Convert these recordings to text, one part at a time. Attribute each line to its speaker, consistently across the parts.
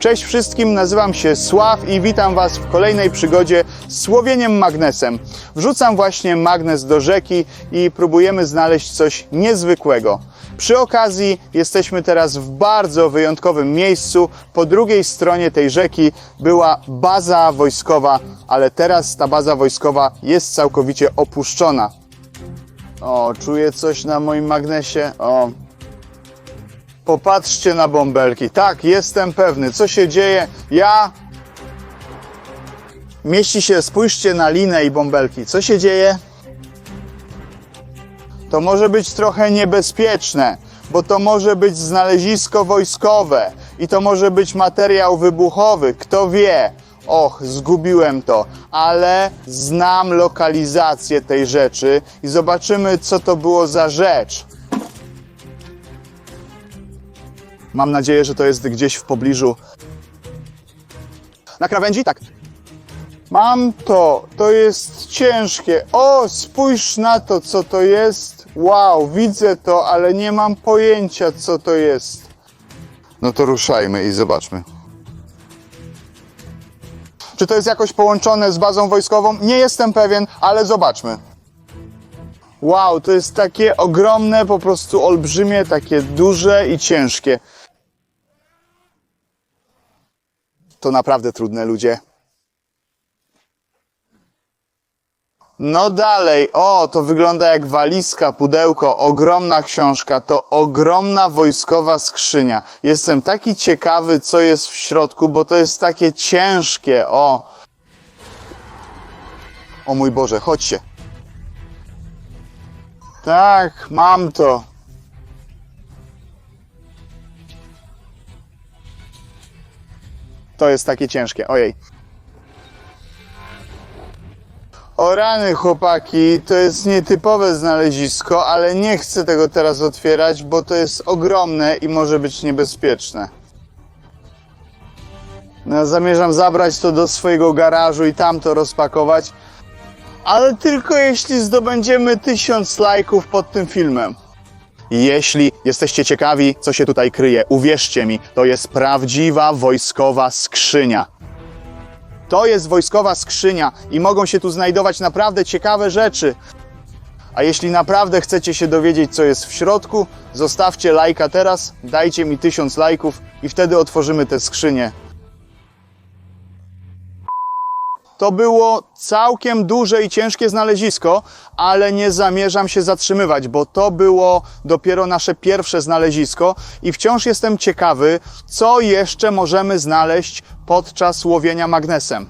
Speaker 1: Cześć wszystkim, nazywam się Sław i witam Was w kolejnej przygodzie z łowieniem magnesem. Wrzucam właśnie magnes do rzeki i próbujemy znaleźć coś niezwykłego. Przy okazji jesteśmy teraz w bardzo wyjątkowym miejscu. Po drugiej stronie tej rzeki była baza wojskowa, ale teraz ta baza wojskowa jest całkowicie opuszczona. O, czuję coś na moim magnesie. O, Popatrzcie na bąbelki. Tak, jestem pewny. Co się dzieje? Ja. Mieści się, spójrzcie na linę i bąbelki. Co się dzieje? To może być trochę niebezpieczne, bo to może być znalezisko wojskowe i to może być materiał wybuchowy. Kto wie? Och, zgubiłem to, ale znam lokalizację tej rzeczy i zobaczymy, co to było za rzecz. Mam nadzieję, że to jest gdzieś w pobliżu. Na krawędzi? Tak. Mam to. To jest ciężkie. O, spójrz na to, co to jest. Wow, widzę to, ale nie mam pojęcia, co to jest. No to ruszajmy i zobaczmy. Czy to jest jakoś połączone z bazą wojskową? Nie jestem pewien, ale zobaczmy. Wow, to jest takie ogromne, po prostu olbrzymie, takie duże i ciężkie. To naprawdę trudne ludzie. No dalej, o, to wygląda jak walizka, pudełko, ogromna książka, to ogromna wojskowa skrzynia. Jestem taki ciekawy, co jest w środku, bo to jest takie ciężkie, o. O mój Boże, chodźcie. Tak, mam to. To jest takie ciężkie, ojej. O rany, chłopaki, to jest nietypowe znalezisko, ale nie chcę tego teraz otwierać, bo to jest ogromne i może być niebezpieczne. No, zamierzam zabrać to do swojego garażu i tam to rozpakować, ale tylko jeśli zdobędziemy tysiąc lajków pod tym filmem. Jeśli jesteście ciekawi, co się tutaj kryje, uwierzcie mi, to jest prawdziwa wojskowa skrzynia. To jest wojskowa skrzynia i mogą się tu znajdować naprawdę ciekawe rzeczy. A jeśli naprawdę chcecie się dowiedzieć, co jest w środku, zostawcie lajka teraz, dajcie mi tysiąc lajków i wtedy otworzymy tę skrzynię. To było całkiem duże i ciężkie znalezisko, ale nie zamierzam się zatrzymywać, bo to było dopiero nasze pierwsze znalezisko i wciąż jestem ciekawy, co jeszcze możemy znaleźć podczas łowienia magnesem.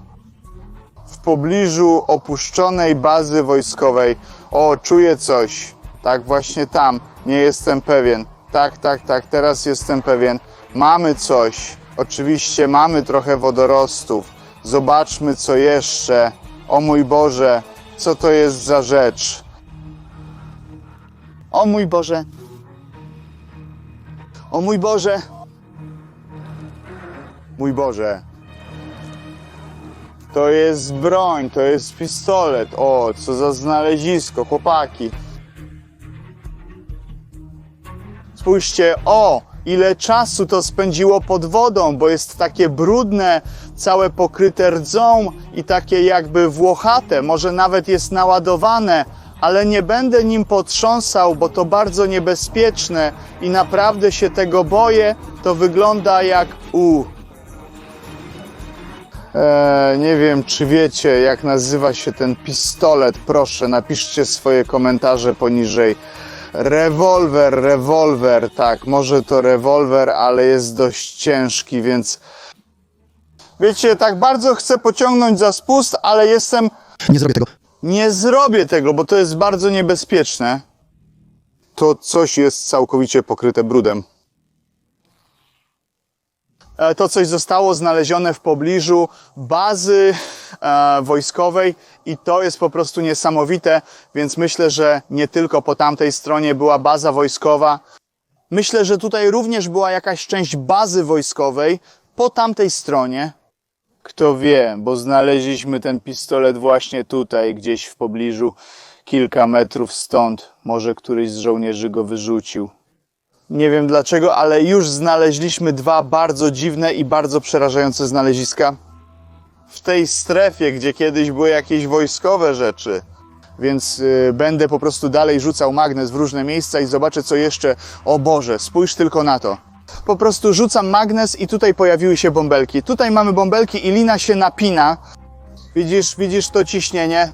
Speaker 1: W pobliżu opuszczonej bazy wojskowej. O, czuję coś. Tak, właśnie tam. Nie jestem pewien. Tak, tak, tak, teraz jestem pewien. Mamy coś. Oczywiście mamy trochę wodorostów. Zobaczmy, co jeszcze. O mój Boże, co to jest za rzecz? O mój Boże. O mój Boże. Mój Boże. To jest broń, to jest pistolet. O, co za znalezisko, chłopaki. Spójrzcie, o, ile czasu to spędziło pod wodą, bo jest takie brudne, całe pokryte rdzą i takie jakby włochate, może nawet jest naładowane, ale nie będę nim potrząsał, bo to bardzo niebezpieczne i naprawdę się tego boję. To wygląda jak u. Eee, nie wiem, czy wiecie, jak nazywa się ten pistolet. Proszę, napiszcie swoje komentarze poniżej. Rewolwer, rewolwer, tak, może to rewolwer, ale jest dość ciężki, więc. Wiecie, tak bardzo chcę pociągnąć za spust, ale jestem.
Speaker 2: Nie zrobię tego.
Speaker 1: Nie zrobię tego, bo to jest bardzo niebezpieczne. To coś jest całkowicie pokryte brudem. E, To coś zostało znalezione w pobliżu bazy e, wojskowej i to jest po prostu niesamowite, więc myślę, że nie tylko po tamtej stronie była baza wojskowa. Myślę, że tutaj również była jakaś część bazy wojskowej po tamtej stronie. Kto wie, bo znaleźliśmy ten pistolet właśnie tutaj, gdzieś w pobliżu, kilka metrów stąd. Może któryś z żołnierzy go wyrzucił. Nie wiem dlaczego, ale już znaleźliśmy dwa bardzo dziwne i bardzo przerażające znaleziska. W tej strefie, gdzie kiedyś były jakieś wojskowe rzeczy. Więc y, będę po prostu dalej rzucał magnes w różne miejsca i zobaczę co jeszcze. O Boże, spójrz tylko na to. Po prostu rzucam magnes i tutaj pojawiły się bąbelki. Tutaj mamy bąbelki i lina się napina. Widzisz, widzisz to ciśnienie?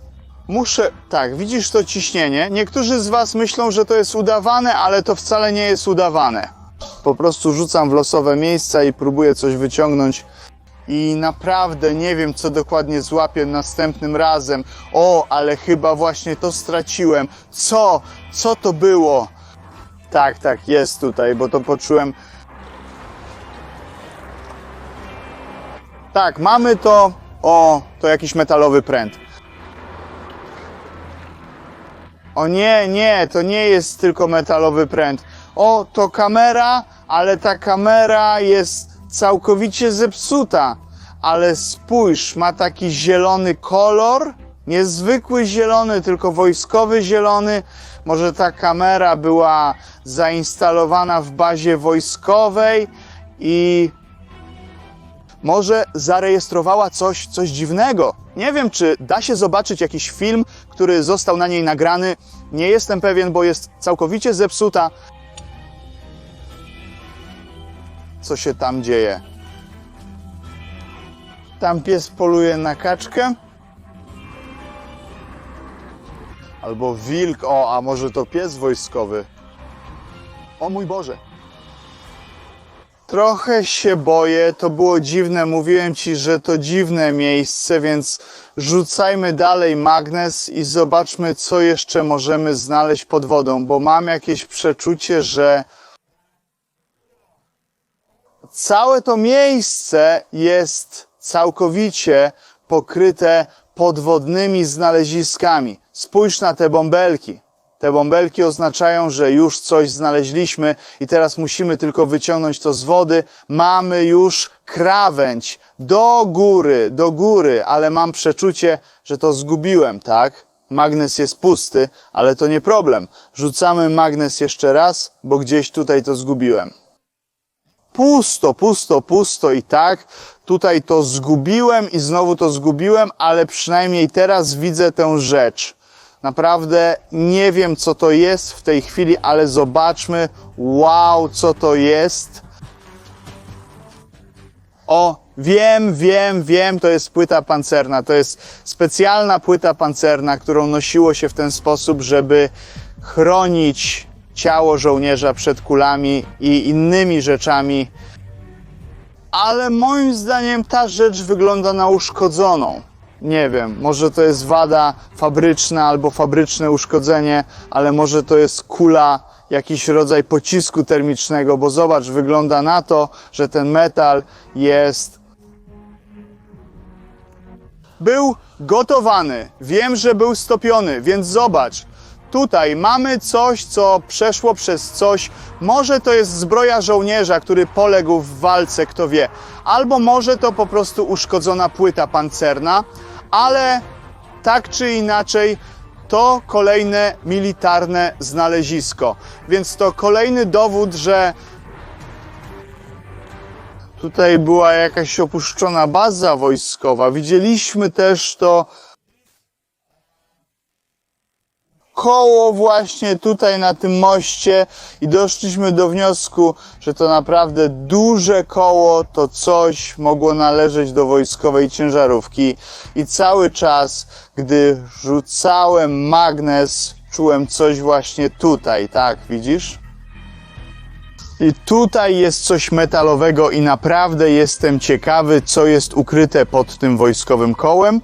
Speaker 1: Muszę, tak, widzisz to ciśnienie. Niektórzy z Was myślą, że to jest udawane, ale to wcale nie jest udawane. Po prostu rzucam w losowe miejsca i próbuję coś wyciągnąć. I naprawdę nie wiem, co dokładnie złapię następnym razem. O, ale chyba właśnie to straciłem. Co? Co to było? Tak, tak, jest tutaj, bo to poczułem. Tak, mamy to. O, to jakiś metalowy pręt. O nie, nie, to nie jest tylko metalowy pręt. O, to kamera, ale ta kamera jest całkowicie zepsuta. Ale spójrz, ma taki zielony kolor. Niezwykły zielony, tylko wojskowy zielony. Może ta kamera była zainstalowana w bazie wojskowej i może zarejestrowała coś, coś dziwnego. Nie wiem, czy da się zobaczyć jakiś film, który został na niej nagrany. Nie jestem pewien, bo jest całkowicie zepsuta. Co się tam dzieje? Tam pies poluje na kaczkę. Albo wilk, o, a może to pies wojskowy. O mój Boże. Trochę się boję, to było dziwne. Mówiłem ci, że to dziwne miejsce, więc rzucajmy dalej magnes i zobaczmy, co jeszcze możemy znaleźć pod wodą, bo mam jakieś przeczucie, że całe to miejsce jest całkowicie pokryte podwodnymi znaleziskami. Spójrz na te bąbelki. Te bąbelki oznaczają, że już coś znaleźliśmy i teraz musimy tylko wyciągnąć to z wody. Mamy już krawędź do góry, do góry, ale mam przeczucie, że to zgubiłem, tak? Magnes jest pusty, ale to nie problem. Rzucamy magnes jeszcze raz, bo gdzieś tutaj to zgubiłem. Pusto, pusto, pusto i tak. Tutaj to zgubiłem i znowu to zgubiłem, ale przynajmniej teraz widzę tę rzecz. Naprawdę nie wiem, co to jest w tej chwili, ale zobaczmy. Wow, co to jest. O, wiem, wiem, wiem, to jest płyta pancerna. To jest specjalna płyta pancerna, którą nosiło się w ten sposób, żeby chronić ciało żołnierza przed kulami i innymi rzeczami. Ale moim zdaniem ta rzecz wygląda na uszkodzoną. Nie wiem, może to jest wada fabryczna albo fabryczne uszkodzenie, ale może to jest kula, jakiś rodzaj pocisku termicznego, bo zobacz, wygląda na to, że ten metal jest. Był gotowany. Wiem, że był stopiony, więc zobacz. Tutaj mamy coś, co przeszło przez coś. Może to jest zbroja żołnierza, który poległ w walce, kto wie. Albo może to po prostu uszkodzona płyta pancerna, ale tak czy inaczej to kolejne militarne znalezisko. Więc to kolejny dowód, że tutaj była jakaś opuszczona baza wojskowa. Widzieliśmy też to koło właśnie tutaj na tym moście i doszliśmy do wniosku, że to naprawdę duże koło to coś mogło należeć do wojskowej ciężarówki i cały czas, gdy rzucałem magnes, czułem coś właśnie tutaj, tak, widzisz? I tutaj jest coś metalowego i naprawdę jestem ciekawy, co jest ukryte pod tym wojskowym kołem.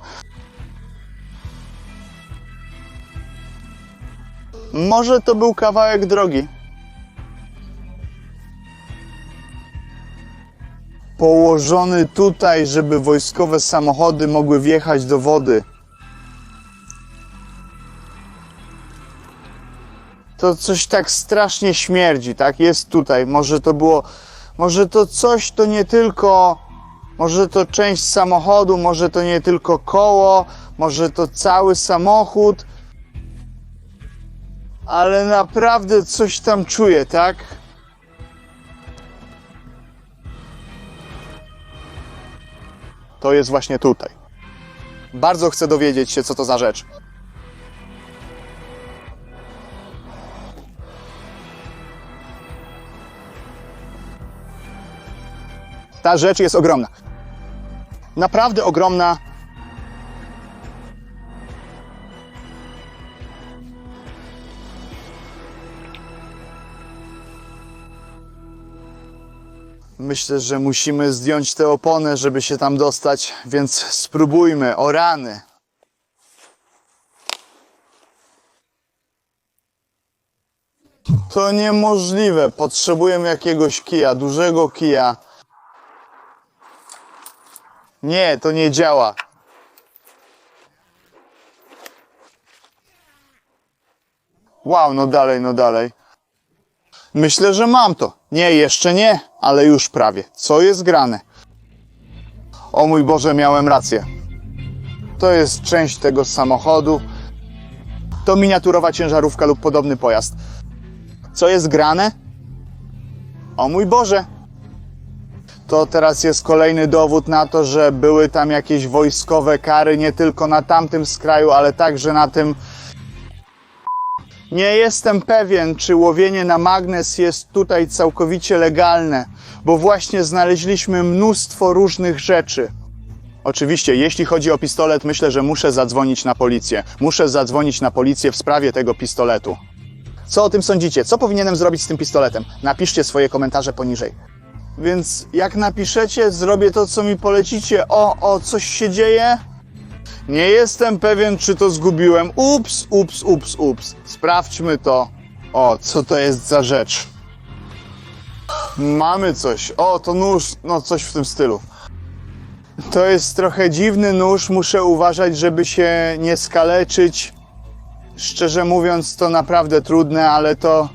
Speaker 1: Może to był kawałek drogi. Położony tutaj, żeby wojskowe samochody mogły wjechać do wody. To coś tak strasznie śmierdzi, tak? Jest tutaj. Może to było. Może to coś to nie tylko. Może to część samochodu, może to nie tylko koło, może to cały samochód ale naprawdę coś tam czuję, tak? To jest właśnie tutaj. Bardzo chcę dowiedzieć się, co to za rzecz. Ta rzecz jest ogromna. Naprawdę ogromna, Myślę, że musimy zdjąć tę oponę, żeby się tam dostać, więc spróbujmy. O rany. To niemożliwe. Potrzebuję jakiegoś kija, dużego kija. Nie, to nie działa. Wow, no dalej, no dalej. Myślę, że mam to. Nie, jeszcze nie, ale już prawie. Co jest grane? O mój Boże, miałem rację. To jest część tego samochodu. To miniaturowa ciężarówka lub podobny pojazd. Co jest grane? O mój Boże. To teraz jest kolejny dowód na to, że były tam jakieś wojskowe kary nie tylko na tamtym skraju, ale także na tym nie jestem pewien, czy łowienie na magnes jest tutaj całkowicie legalne, bo właśnie znaleźliśmy mnóstwo różnych rzeczy. Oczywiście, jeśli chodzi o pistolet, myślę, że muszę zadzwonić na policję. Muszę zadzwonić na policję w sprawie tego pistoletu. Co o tym sądzicie? Co powinienem zrobić z tym pistoletem? Napiszcie swoje komentarze poniżej. Więc jak napiszecie, zrobię to, co mi polecicie. O, o, coś się dzieje? Nie jestem pewien, czy to zgubiłem. Ups, ups, ups, ups. Sprawdźmy to. O, co to jest za rzecz? Mamy coś. O, to nóż. No, coś w tym stylu. To jest trochę dziwny nóż. Muszę uważać, żeby się nie skaleczyć. Szczerze mówiąc, to naprawdę trudne, ale to.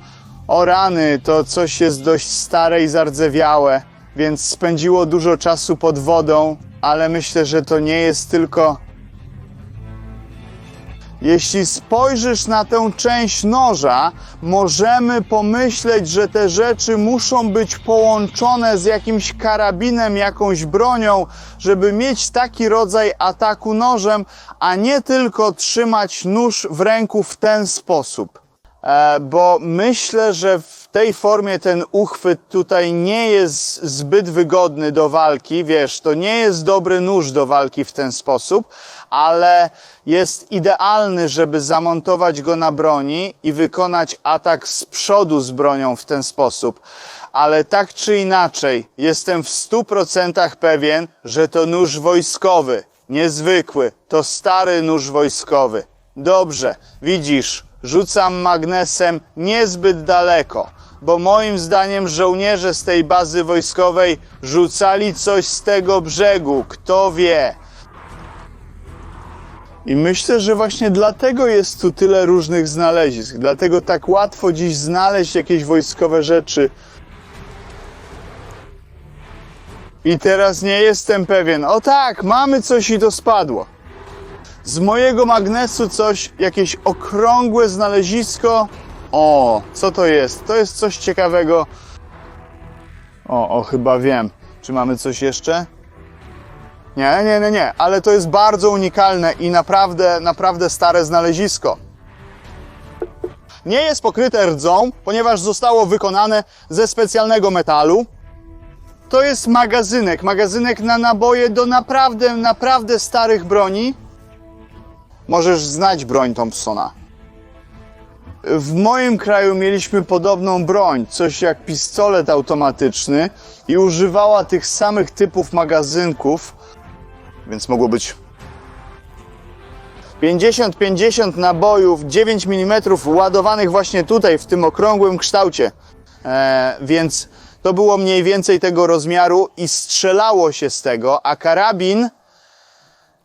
Speaker 1: O rany, to coś jest dość stare i zardzewiałe, więc spędziło dużo czasu pod wodą, ale myślę, że to nie jest tylko jeśli spojrzysz na tę część noża, możemy pomyśleć, że te rzeczy muszą być połączone z jakimś karabinem, jakąś bronią, żeby mieć taki rodzaj ataku nożem, a nie tylko trzymać nóż w ręku w ten sposób. E, bo myślę, że w tej formie ten uchwyt tutaj nie jest zbyt wygodny do walki. Wiesz, to nie jest dobry nóż do walki w ten sposób, ale jest idealny, żeby zamontować go na broni i wykonać atak z przodu z bronią w ten sposób. Ale tak czy inaczej, jestem w 100% pewien, że to nóż wojskowy, niezwykły, to stary nóż wojskowy. Dobrze, widzisz, rzucam magnesem niezbyt daleko, bo moim zdaniem żołnierze z tej bazy wojskowej rzucali coś z tego brzegu, kto wie. I myślę, że właśnie dlatego jest tu tyle różnych znalezisk, dlatego tak łatwo dziś znaleźć jakieś wojskowe rzeczy. I teraz nie jestem pewien. O tak, mamy coś i to spadło. Z mojego magnesu coś, jakieś okrągłe znalezisko. O, co to jest? To jest coś ciekawego. O, o, chyba wiem. Czy mamy coś jeszcze? Nie, nie, nie, nie, ale to jest bardzo unikalne i naprawdę, naprawdę stare znalezisko. Nie jest pokryte rdzą, ponieważ zostało wykonane ze specjalnego metalu. To jest magazynek, magazynek na naboje do naprawdę, naprawdę starych broni. Możesz znać broń Thompsona. W moim kraju mieliśmy podobną broń, coś jak pistolet automatyczny i używała tych samych typów magazynków, więc mogło być 50-50 nabojów 9 mm ładowanych właśnie tutaj w tym okrągłym kształcie. E, więc to było mniej więcej tego rozmiaru i strzelało się z tego, a karabin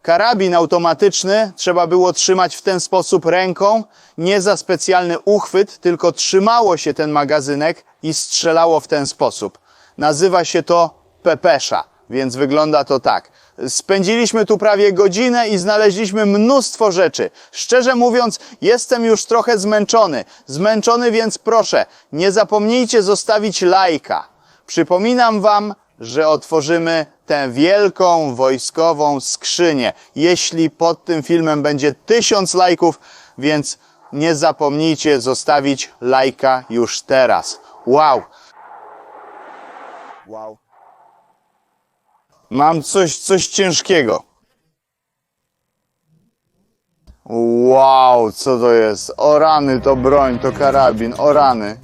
Speaker 1: Karabin automatyczny trzeba było trzymać w ten sposób ręką, nie za specjalny uchwyt, tylko trzymało się ten magazynek i strzelało w ten sposób. Nazywa się to pepesza, więc wygląda to tak. Spędziliśmy tu prawie godzinę i znaleźliśmy mnóstwo rzeczy. Szczerze mówiąc, jestem już trochę zmęczony. Zmęczony, więc proszę, nie zapomnijcie zostawić lajka. Przypominam Wam, że otworzymy tę wielką wojskową skrzynię. Jeśli pod tym filmem będzie tysiąc lajków, więc nie zapomnijcie zostawić lajka już teraz. Wow! Wow. Mam coś, coś ciężkiego. Wow, co to jest? O rany, to broń, to karabin, o rany.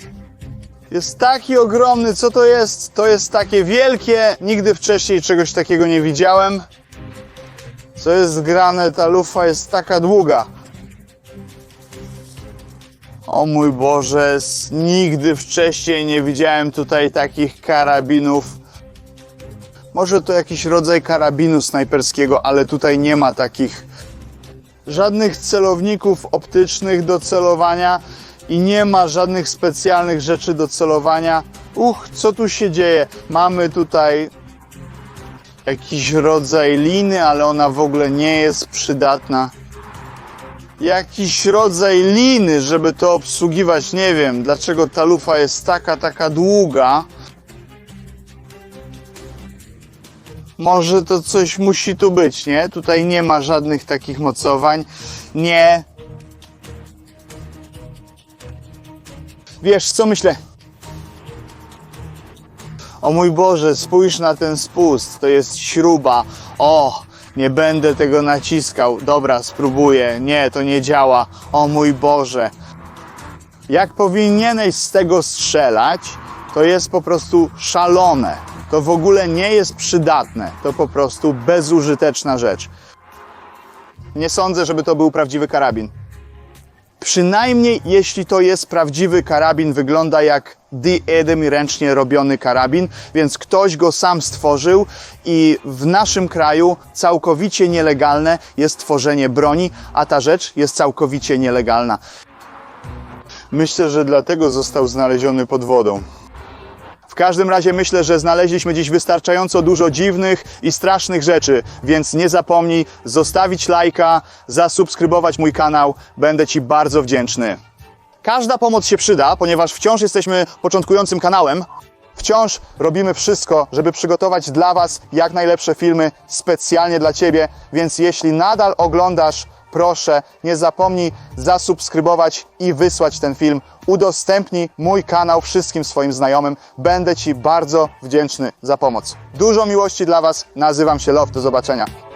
Speaker 1: Jest taki ogromny, co to jest? To jest takie wielkie, nigdy wcześniej czegoś takiego nie widziałem. Co jest grane, ta lufa jest taka długa. O mój Boże, nigdy wcześniej nie widziałem tutaj takich karabinów. Może to jakiś rodzaj karabinu snajperskiego, ale tutaj nie ma takich żadnych celowników optycznych do celowania i nie ma żadnych specjalnych rzeczy do celowania. Uch, co tu się dzieje? Mamy tutaj jakiś rodzaj liny, ale ona w ogóle nie jest przydatna. Jakiś rodzaj liny, żeby to obsługiwać. Nie wiem, dlaczego ta lufa jest taka, taka długa. Może to coś musi tu być, nie? Tutaj nie ma żadnych takich mocowań. Nie. Wiesz, co myślę? O mój Boże, spójrz na ten spust. To jest śruba. O, nie będę tego naciskał. Dobra, spróbuję. Nie, to nie działa. O mój Boże. Jak powinieneś z tego strzelać, to jest po prostu szalone. To w ogóle nie jest przydatne. To po prostu bezużyteczna rzecz. Nie sądzę, żeby to był prawdziwy karabin. Przynajmniej jeśli to jest prawdziwy karabin, wygląda jak The Edem ręcznie robiony karabin, więc ktoś go sam stworzył i w naszym kraju całkowicie nielegalne jest tworzenie broni, a ta rzecz jest całkowicie nielegalna. Myślę, że dlatego został znaleziony pod wodą. Każdym razie myślę, że znaleźliśmy dziś wystarczająco dużo dziwnych i strasznych rzeczy, więc nie zapomnij zostawić lajka, zasubskrybować mój kanał. Będę Ci bardzo wdzięczny. Każda pomoc się przyda, ponieważ wciąż jesteśmy początkującym kanałem. Wciąż robimy wszystko, żeby przygotować dla Was jak najlepsze filmy specjalnie dla Ciebie, więc jeśli nadal oglądasz, proszę nie zapomnij zasubskrybować i wysłać ten film. Udostępnij mój kanał wszystkim swoim znajomym. Będę Ci bardzo wdzięczny za pomoc. Dużo miłości dla Was. Nazywam się Love. Do zobaczenia.